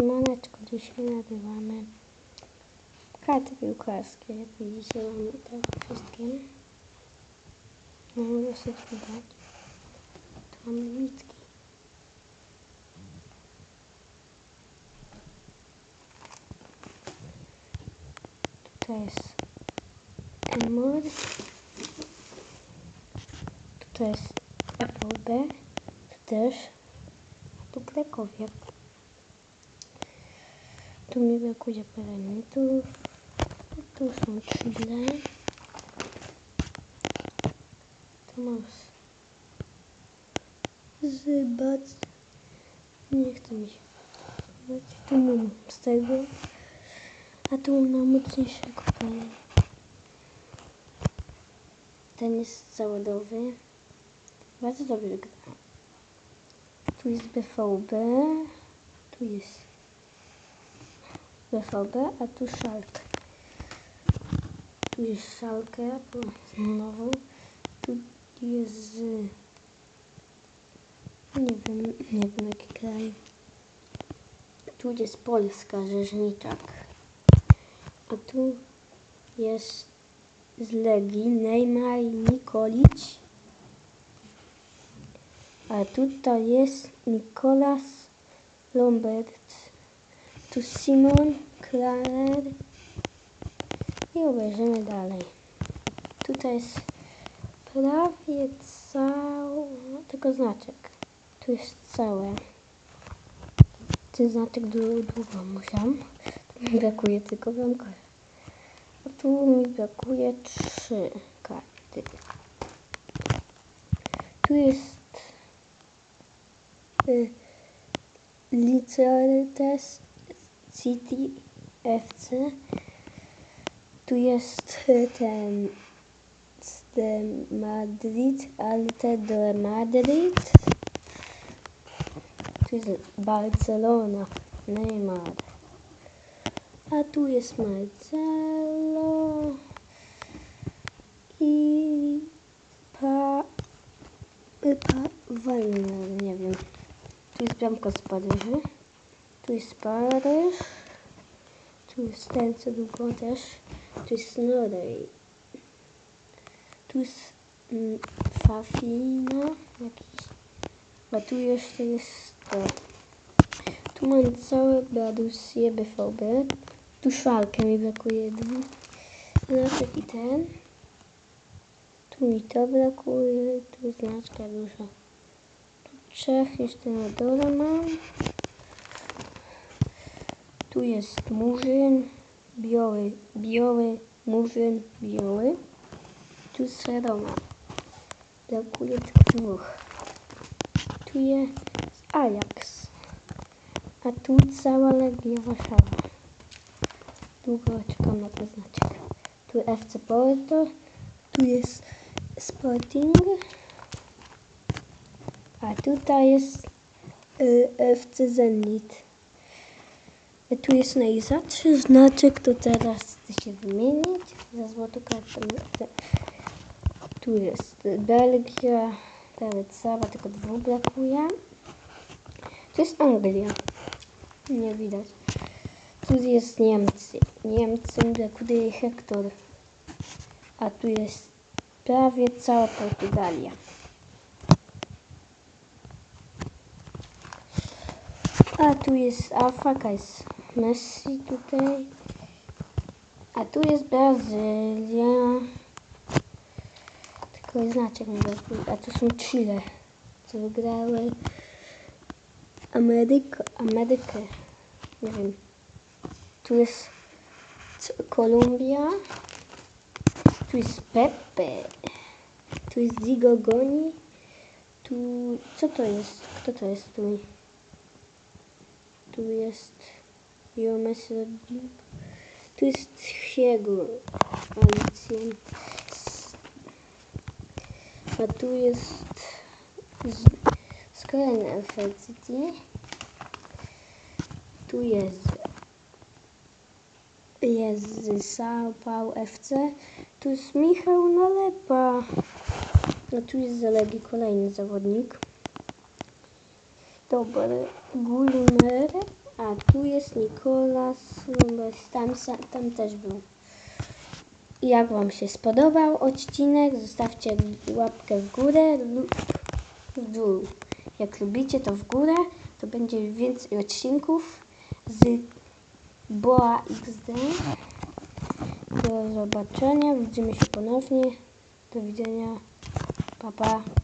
Siemaneczko, dzisiaj nagrywamy karty piłkarskie. Jak widzicie, mamy te wszystkie. Mamy dosyć widać. Tu mamy mitki. Tutaj jest Emor. Tutaj jest FVB. Tu też. A tu Krakowiak. Tu mi brakuje parametrów. Tu są chile. Tu mam zybać. Nie chce mi się. Tu mam z tego. A tu mam mocniejszego pana. Ten jest zawodowy. Bardzo dobrze gra. Tu jest BVB. Tu jest BVB, a tu Szalkę. Tu jest Szalkę, znowu. Tu jest. Nie wiem, nie wiem jaki kraj. Tu jest Polska, Rzeżniczak. A tu jest z Legii Neymar Nikolic. A tutaj jest Nikolas Lombert. Tu Simon Klarer. I obejrzymy dalej. Tutaj jest prawie cały, tylko znaczek. Tu jest całe. Ten znaczek długo, musiałam. Tu mi brakuje tylko bramkarza. A tu mi brakuje trzy karty. Tu jest y, Licertes City FC. Tu jest y, ten Madrid, Alte de Madrid. Tu jest Barcelona, Neymar. A tu jest Marcelo i pa, pa Walner, nie wiem. Tu jest bramka z Paryża. Tu jest Paryż. Tu jest ten, co długo też. Tu jest Norway. Tu jest mm, Fafina jakiś. A tu jeszcze jest to. Tu mam całe Bradusje BVB. Tu szalkę mi brakuje dwóch. Znaczek i ten. Tu mi to brakuje. Tu znaczka duża. Tu trzech jeszcze na dole mam. Tu jest murzyn. Biały, biały, murzyn, biały. Tu serona. Brakuje tych dwóch. Tu jest Ajax. A tu cała Legia Warszawa. Długo czekam na ten znaczek. Tu FC Porto. Tu jest Sporting. A tutaj jest y, FC Zenit. A tu jest najrzadszy znaczek, to teraz chcę się wymienić. Za złotą kartę. Tu jest Belgia. Prawie cała, tylko dwóch brakuje. To jest Anglia. Nie widać. Tu jest Niemcy. Niemcy brakuje Hektor. A tu jest prawie cała Portugalia. A tu jest Afryka, jest Messi tutaj. A tu jest Brazylia. Tylko jest znaczek brakuje. A tu są Chile, co wygrały Amerykę. Amerykę. Nie wiem. Tu jest Kolumbia. Tu jest Pepe. Tu jest Digo Goni. Tu... Co to jest? Kto to jest tu? Tu jest... Jomes Rodrigo. Tu jest Hiego. Alicjant. A tu jest... Skrajny City. Tu jest jest Paulo FC. Tu jest Michał Nalepa. A tu jest z Legii kolejny zawodnik. Dobry. Gulmer. A tu jest Nikolas, Lubes, tam, sa- tam też był. Jak Wam się spodobał odcinek, zostawcie łapkę w górę lub w dół. Jak lubicie to w górę, to będzie więcej odcinków z Boa XD. Do zobaczenia, widzimy się ponownie. Do widzenia. Pa, pa.